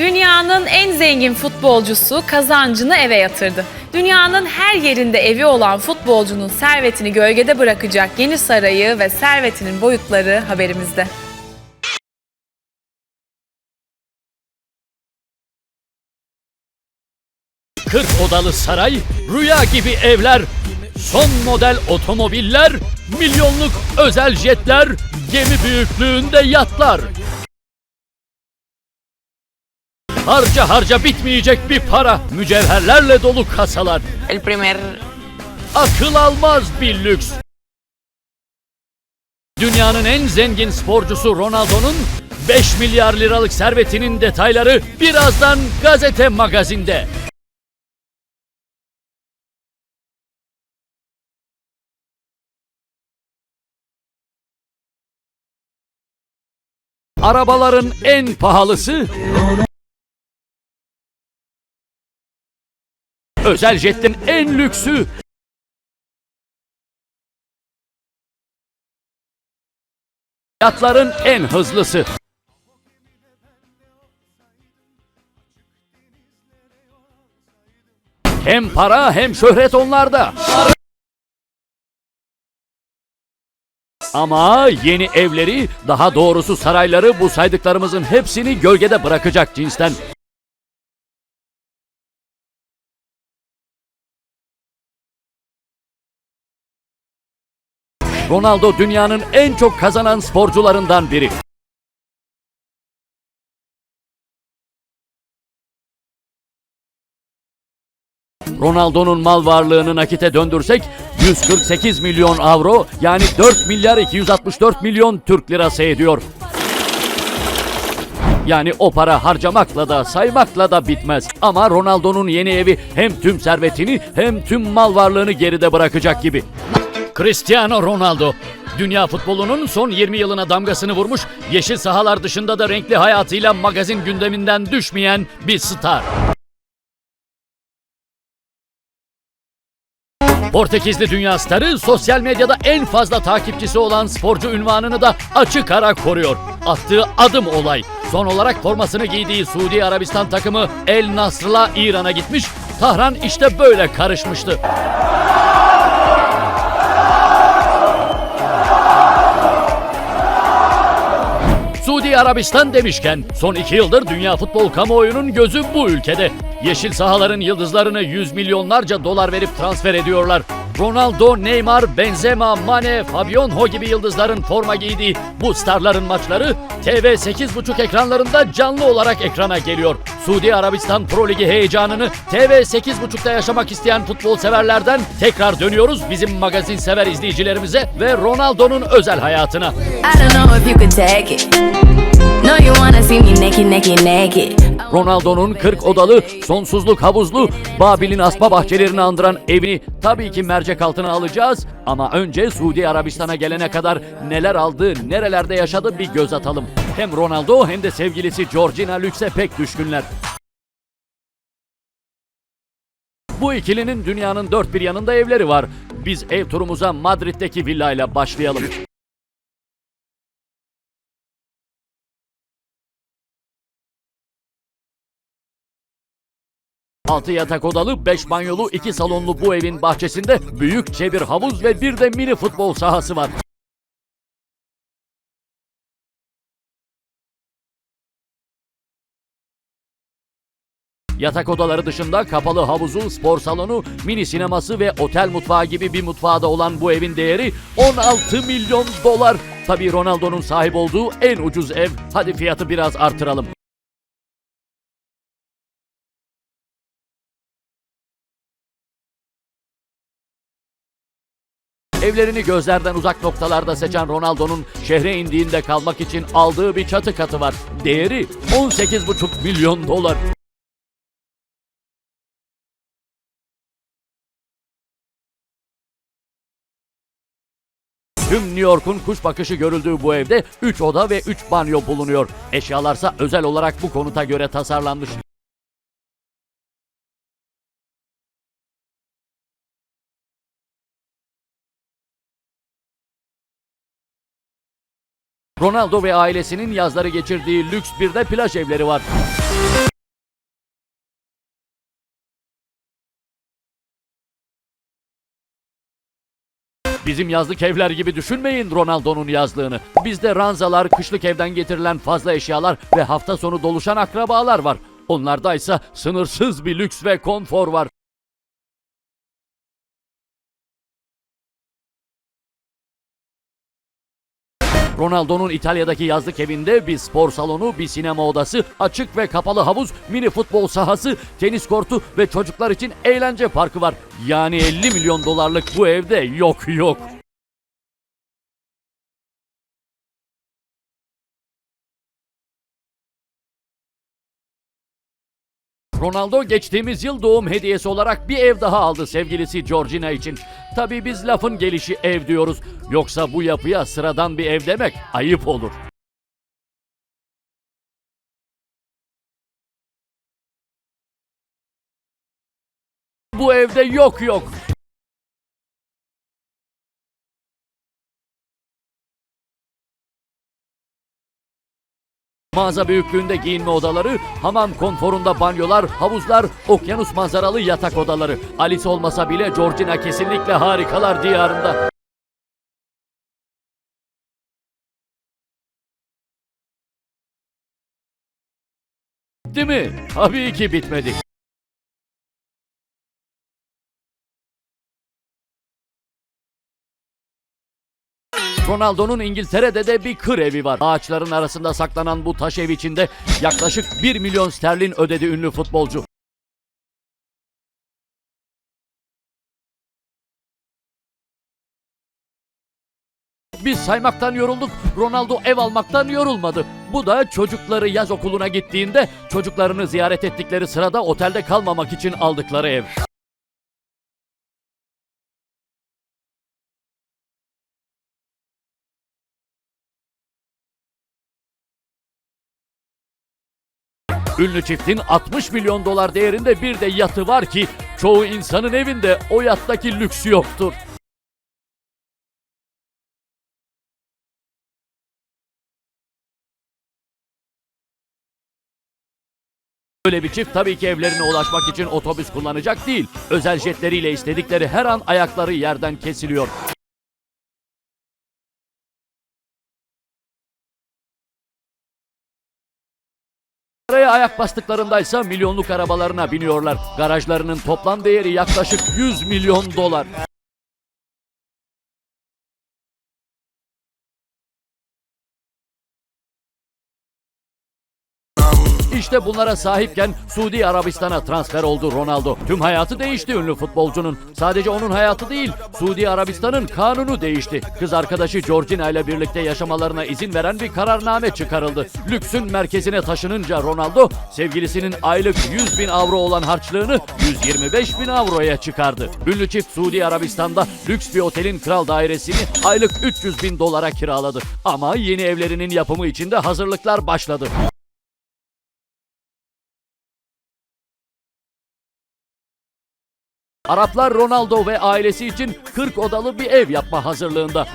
Dünyanın en zengin futbolcusu kazancını eve yatırdı. Dünyanın her yerinde evi olan futbolcunun servetini gölgede bırakacak yeni sarayı ve servetinin boyutları haberimizde. Kırk odalı saray, rüya gibi evler, son model otomobiller, milyonluk özel jetler, gemi büyüklüğünde yatlar. Harca harca bitmeyecek bir para, mücevherlerle dolu kasalar, El primer akıl almaz bir lüks. Dünyanın en zengin sporcusu Ronaldo'nun 5 milyar liralık servetinin detayları birazdan gazete magazinde. Arabaların en pahalısı Özel jetin en lüksü Yatların en hızlısı. Hem para hem şöhret onlarda. Ama yeni evleri, daha doğrusu sarayları bu saydıklarımızın hepsini gölgede bırakacak cinsten. Ronaldo dünyanın en çok kazanan sporcularından biri. Ronaldo'nun mal varlığını nakite döndürsek 148 milyon avro yani 4 milyar 264 milyon Türk lirası ediyor. Yani o para harcamakla da saymakla da bitmez. Ama Ronaldo'nun yeni evi hem tüm servetini hem tüm mal varlığını geride bırakacak gibi. Cristiano Ronaldo Dünya futbolunun son 20 yılına damgasını vurmuş, yeşil sahalar dışında da renkli hayatıyla magazin gündeminden düşmeyen bir star. Portekizli dünya starı sosyal medyada en fazla takipçisi olan sporcu ünvanını da açık ara koruyor. Attığı adım olay. Son olarak formasını giydiği Suudi Arabistan takımı El Nasr'la İran'a gitmiş. Tahran işte böyle karışmıştı. Suudi Arabistan demişken son iki yıldır dünya futbol kamuoyunun gözü bu ülkede. Yeşil sahaların yıldızlarını yüz milyonlarca dolar verip transfer ediyorlar. Ronaldo, Neymar, Benzema, Mane, Fabinho gibi yıldızların forma giydiği bu starların maçları TV 8.5 ekranlarında canlı olarak ekrana geliyor. Suudi Arabistan Pro Ligi heyecanını TV 8.5'ta yaşamak isteyen futbol severlerden tekrar dönüyoruz bizim magazin sever izleyicilerimize ve Ronaldo'nun özel hayatına. I don't know if you could take it. Ronaldo'nun 40 odalı, sonsuzluk havuzlu, Babil'in asma bahçelerini andıran evini tabii ki mercek altına alacağız. Ama önce Suudi Arabistan'a gelene kadar neler aldı, nerelerde yaşadı bir göz atalım. Hem Ronaldo hem de sevgilisi Georgina lükse pek düşkünler. Bu ikilinin dünyanın dört bir yanında evleri var. Biz ev turumuza Madrid'deki villayla başlayalım. Altı yatak odalı, 5 banyolu, 2 salonlu bu evin bahçesinde büyükçe bir havuz ve bir de mini futbol sahası var. Yatak odaları dışında kapalı havuzu, spor salonu, mini sineması ve otel mutfağı gibi bir mutfağı da olan bu evin değeri 16 milyon dolar. Tabii Ronaldo'nun sahip olduğu en ucuz ev. Hadi fiyatı biraz artıralım. Evlerini gözlerden uzak noktalarda seçen Ronaldo'nun şehre indiğinde kalmak için aldığı bir çatı katı var. Değeri 18,5 milyon dolar. Tüm New York'un kuş bakışı görüldüğü bu evde 3 oda ve 3 banyo bulunuyor. Eşyalarsa özel olarak bu konuta göre tasarlanmış. Ronaldo ve ailesinin yazları geçirdiği lüks bir de plaj evleri var. Bizim yazlık evler gibi düşünmeyin Ronaldo'nun yazlığını. Bizde ranzalar, kışlık evden getirilen fazla eşyalar ve hafta sonu doluşan akrabalar var. Onlarda ise sınırsız bir lüks ve konfor var. Ronaldo'nun İtalya'daki yazlık evinde bir spor salonu, bir sinema odası, açık ve kapalı havuz, mini futbol sahası, tenis kortu ve çocuklar için eğlence parkı var. Yani 50 milyon dolarlık bu evde yok yok. Ronaldo geçtiğimiz yıl doğum hediyesi olarak bir ev daha aldı sevgilisi Georgina için. Tabii biz lafın gelişi ev diyoruz. Yoksa bu yapıya sıradan bir ev demek ayıp olur. Bu evde yok yok. Mağaza büyüklüğünde giyinme odaları, hamam konforunda banyolar, havuzlar, okyanus manzaralı yatak odaları. Alice olmasa bile Georgina kesinlikle harikalar diyarında. Değil mi? Tabii ki bitmedi. Ronaldo'nun İngiltere'de de bir kır evi var. Ağaçların arasında saklanan bu taş ev içinde yaklaşık 1 milyon sterlin ödedi ünlü futbolcu. Biz saymaktan yorulduk, Ronaldo ev almaktan yorulmadı. Bu da çocukları yaz okuluna gittiğinde çocuklarını ziyaret ettikleri sırada otelde kalmamak için aldıkları ev. Ünlü çiftin 60 milyon dolar değerinde bir de yatı var ki çoğu insanın evinde o yattaki lüksü yoktur. Böyle bir çift tabii ki evlerine ulaşmak için otobüs kullanacak değil. Özel jetleriyle istedikleri her an ayakları yerden kesiliyor. Ayak bastıklarındaysa milyonluk arabalarına biniyorlar. Garajlarının toplam değeri yaklaşık 100 milyon dolar. İşte bunlara sahipken Suudi Arabistan'a transfer oldu Ronaldo. Tüm hayatı değişti ünlü futbolcunun. Sadece onun hayatı değil, Suudi Arabistan'ın kanunu değişti. Kız arkadaşı Georgina ile birlikte yaşamalarına izin veren bir kararname çıkarıldı. Lüksün merkezine taşınınca Ronaldo, sevgilisinin aylık 100 bin avro olan harçlığını 125 bin avroya çıkardı. Ünlü çift Suudi Arabistan'da lüks bir otelin kral dairesini aylık 300 bin dolara kiraladı. Ama yeni evlerinin yapımı için de hazırlıklar başladı. Araplar Ronaldo ve ailesi için 40 odalı bir ev yapma hazırlığında.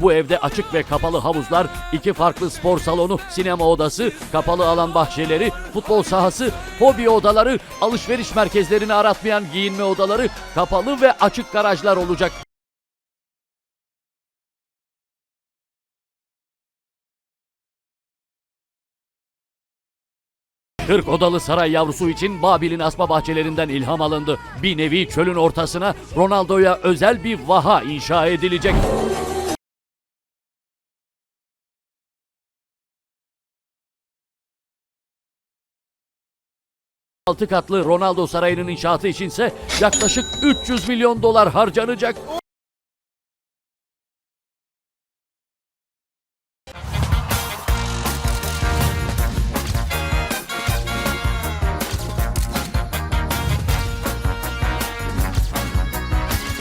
Bu evde açık ve kapalı havuzlar, iki farklı spor salonu, sinema odası, kapalı alan bahçeleri, futbol sahası, hobi odaları, alışveriş merkezlerini aratmayan giyinme odaları, kapalı ve açık garajlar olacak. Kırk odalı saray yavrusu için Babil'in asma bahçelerinden ilham alındı. Bir nevi çölün ortasına Ronaldo'ya özel bir vaha inşa edilecek. Altı katlı Ronaldo Sarayı'nın inşaatı içinse yaklaşık 300 milyon dolar harcanacak.